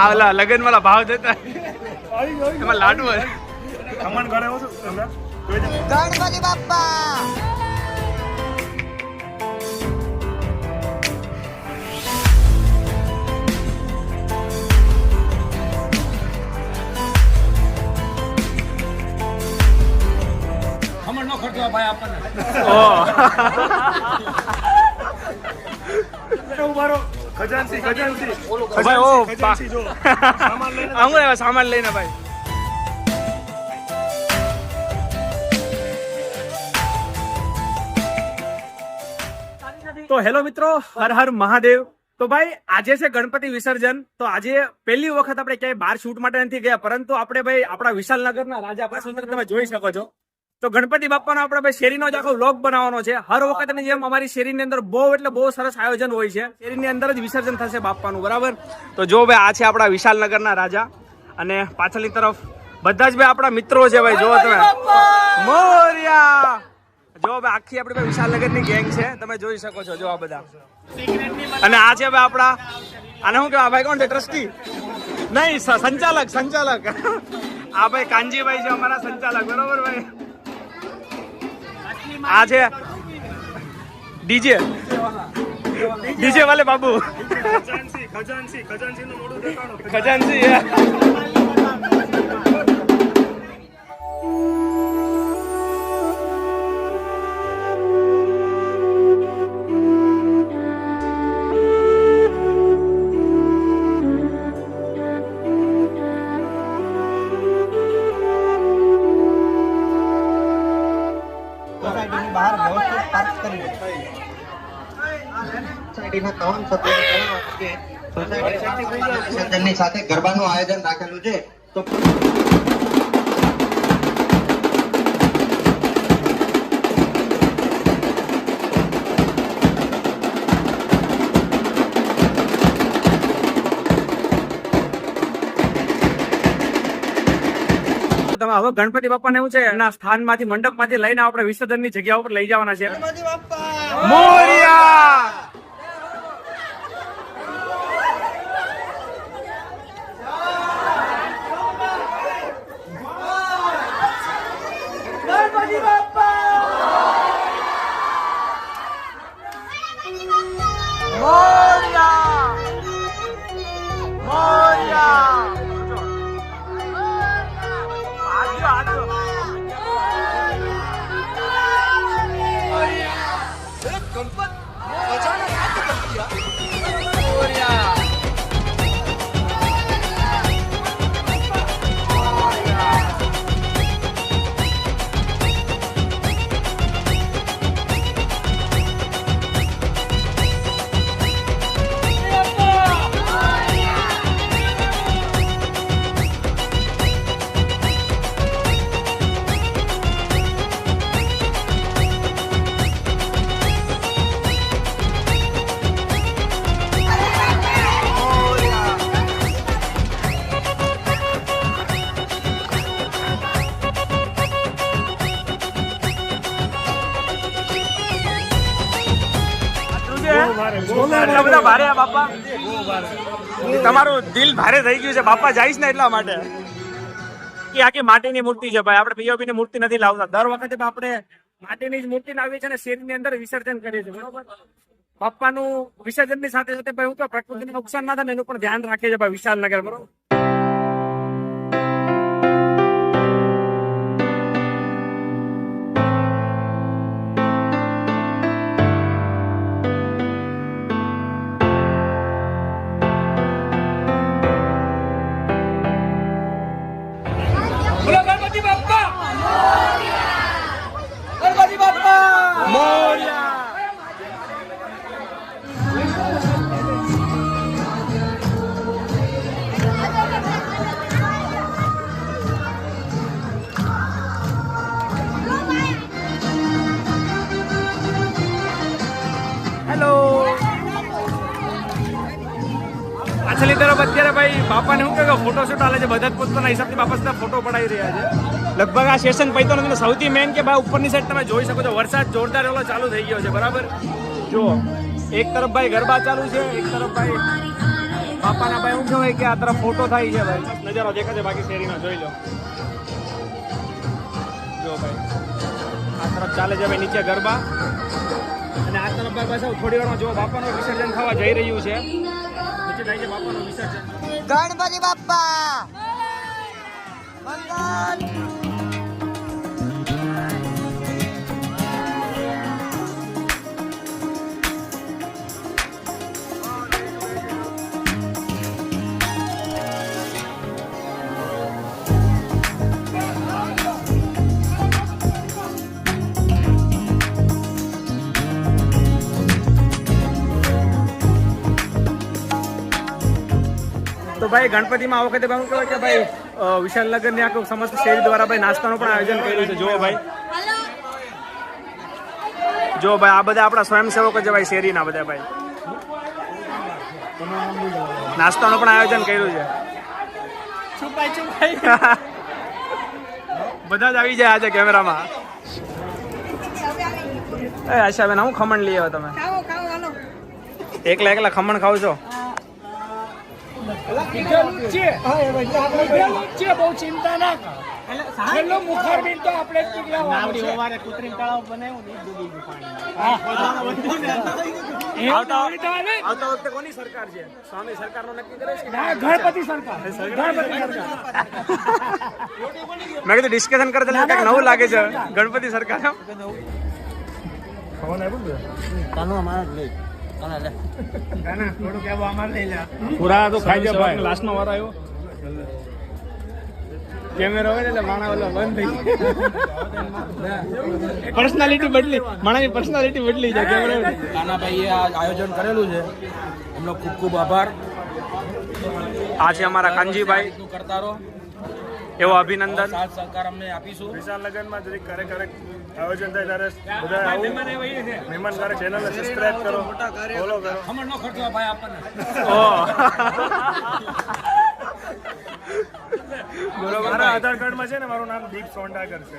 આ ઓલા લગન વાળા ભાવ દેતા એમાં લાડુ હોય. ખમણ ઘરે આવો. ગણપતિ બાપ્પા ઓહ. તો ઊભા રહો. ખજાનસી ખજાનસી ભાઈ ઓ ખજાનસી જો. સામાન લઈને આવું આવ્યા સામાન લઈને ભાઈ. તો હેલો મિત્રો હર હર મહાદેવ. તો ભાઈ આજે છે ગણપતિ વિસર્જન. તો આજે પહેલી વખત આપણે ક્યાંય બાર શૂટ માટે નથી ગયા પરંતુ આપણે ભાઈ આપણા વિશાલનગરના રાજા પાસે તમે જોઈ શકો છો. તો ગણપતિ બાપાનો આપણે ભાઈ શેરીનો જ આખો વ્લોગ બનાવવાનો છે. હર વખતની જેમ અમારી શેરીની અંદર બહુ એટલે બહુ સરસ આયોજન હોય છે. શેરીની અંદર જ વિસર્જન થશે બાપાનું બરાબર? તો જો ભાઈ આ છે આપણા વિશાલનગરના રાજા અને પાછળની તરફ બધા જ ભાઈ આપણા મિત્રો છે ભાઈ જો તમે. મોર્યા જો ભાઈ આખી આપણી ભાઈ વિશાલનગરની ગેંગ છે. તમે જોઈ શકો છો જો આ બધા. અને આ છે ભાઈ આપણા આને શું કહેવાય? ભાઈ કોણ છે? ટ્રસ્ટી? નહીં સંચાલક સંચાલક. આ ભાઈ કાનજીભાઈ છે અમારા સંચાલક બરોબર ભાઈ? આ છે ડીજે. ડીજે વાલે બાબુ. ખજાનસી ખજાનસી ખજાનસી નું મોઢું દેખાડો. ખજાનસી વિસર્જનની સાથે ગરબાનું આયોજન રાખેલું છે. તો તમે હવે ગણપતિ બાપાને એવું છે એના સ્થાનમાંથી મંડપમાંથી લઈને આપણે વિસર્જનની જગ્યા ઉપર લઈ જવાના છે. મોરિયા! એટલા તમારું દિલ ભારે થઈ ગયું છે. બાપા જઈશ ને એટલા માટે. કે આખી માટીની મૂર્તિ છે ભાઈ. આપણે પીઓપી ની મૂર્તિ નથી લાવતા. દર વખતે આપણે માટીની જ મૂર્તિ લાવીએ છીએ અને શેરીની અંદર વિસર્જન કરીએ છીએ. બરોબર? બાપાનું વિસર્જનની સાથે સાથે ભાઈ હું તો પ્રકૃતિને નુકસાન ના થાય એનું પણ ધ્યાન રાખે છે ભાઈ વિશાલનગર. બરોબર? બાપાને શું કે ફોટોશૂટ હાલે છે, બધા જ પોતાના હિસાબથી બાપા સાથે ફોટો પડાવી રહ્યા છે. લગભગ આ સેશન પૈતો નથી સૌથી મેન કે ભાઈ ઉપરની સાઈડ તમે જોઈ શકો છો, વરસાદ જોરદાર એવો ચાલુ થઈ ગયો છે, બરાબર? જો એક તરફ ભાઈ ગરબા ચાલુ છે, એક તરફ ભાઈ બાપાના ભાઈ શું કહેવાય કે આ તરફ ફોટો થાય છે ભાઈ. નજારો દેખાશે બાકી શેરીનો જોઈ લો. જો ભાઈ, આ તરફ ચાલે છે ભાઈ નીચે ગરબા. અને આ તરફ ભાઈ પાછા થોડી વારમાં જો બાપાનું વિસર્જન થવા જઈ રહ્યું છે. નીચે થાય છે ભાઈ ગણપતિમાં આ વખતે ભાઈ કહેવાય કે ભાઈ અ, વિશાલનગરની આખું સમસ્ત શેરી દ્વારા ભાઈ નાસ્તાનું પણ આયોજન કર્યું છે. જુઓ ભાઈ. જો ભાઈ આ બધા આપણા સ્વયંસેવકો છે ભાઈ શેરીના બધા ભાઈ. નાસ્તાનું પણ આયોજન કર્યું છે. છુપાઈ છુપાઈ બધા જ આવી જાય આજે કેમેરામાં. એ આશાબેન હું ખમણ લઈ આવ્યો તમે? ખાઓ ખાઓ હાલો. એકલા એકલા ખમણ ખાવ છો? આવતા આવતા વખતે કોની સરકાર છે? સ્વામી સરકારનો નક્કી કરે છે ગણપતિ સરકાર. ગણપતિ સરકાર. મેં કીધું ડિસ્કશન કરતા કંઈક નવું લાગે છે. ગણપતિ સરકાર. એમ? પૂરા તો ખાઈ જાય ભાઈ. લાસ્ટનો વારો આવ્યો. કેમેરો હોય એટલે માણા ઓલો બંધ થઈ પર્સનાલિટી બદલી માણાની પર્સનાલિટી બદલી જાય કેમેરો કાનાભાઈએ આ આયોજન કરેલું છે. એમનો ખૂબ ખૂબ આભાર. આજે અમારા કાનજીભાઈ કરતા રહો. એવો અભિનંદન. સાથ સહકાર અમને આપીશું. ક્યારેક ક્યારેક આયોજન થાય ત્યારે બધા આવું. મહેમાન કરે. ચેનલને સબસ્ક્રાઇબ કરો ફોલો કરો. ખમણનો ખર્ચો ભાઈ આપણને. ઓહ. મારા આધાર કાર્ડમાં છે ને મારું નામ દીપ સોંડાગર છે.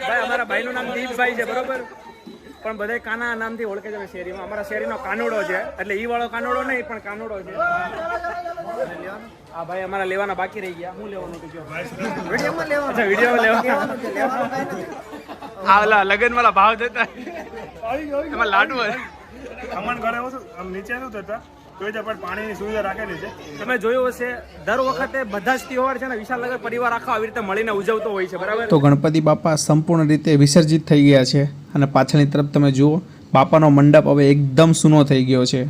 ભાઈ અમારા ભાઈનું નામ દીપભાઈ છે બરોબર. પણ બધા કાના નામથી ઓળખે છે શેરીમાં. અમારા શેરીનો કાનુડો છે. એટલે ઈ વાળો કાનુડો નહીં પણ કાનુડો છે. આ ભાઈ અમારા લેવાના બાકી રહી ગયા. હું લેવાનું કીધું વિડીયોમાં લેવાનું. અચ્છા વીડિયો લેવા આ ઓલા લગન વાળા ભાવ દેતા એમાં લાડુ ખમણ ઘરે આમ નીચે શું થતા તો પણ પાણીની સુવિધા રાખેલી છે. તમે જોયું હશે દર વખતે બધા જ તહેવાર છે ને વિશાલનગર પરિવાર આખો આવી રીતે મળીને ઉજવતો હોય છે બરાબર? તો ગણપતિ બાપા સંપૂર્ણ રીતે વિસર્જિત થઈ ગયા છે. અને પાછળની તરફ તમે જુઓ બાપાનો મંડપ હવે એકદમ સૂનો થઈ ગયો છે.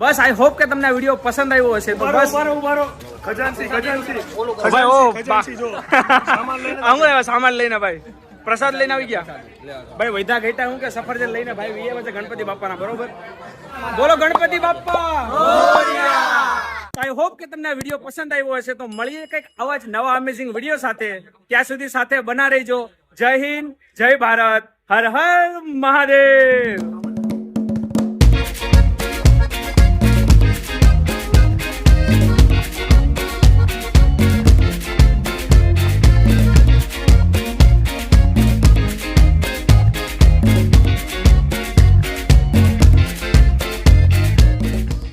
બસ આઈ હોપ કે તમને આ વીડિયો પસંદ આવ્યો હશે. તો બસ. ઉભારો ઉભારો. ખજાનસી ખજાનસી. ભાઈ ઓ ખજાનસી જો. સામાન લઈને હું આવ્યા સામાન લઈને ભાઈ. પ્રસાદ લઈને આવી ગયા. ભાઈ વૈધા ગઈતા હું કે સફરજન લઈને ભાઈ વીએ વચ્ચે ગણપતિ બાપાના બરોબર? બોલો ગણપતિ બાપા. આઈ હોપ કે તમને આ વીડિયો પસંદ આવ્યો હશે. તો મળીએ કંઈક આવા જ નવા અમેઝિંગ વીડિયો સાથે. ત્યાં સુધી સાથે બના રહેજો. જય હિન્દ જય ભારત. હર હર મહાદેવ.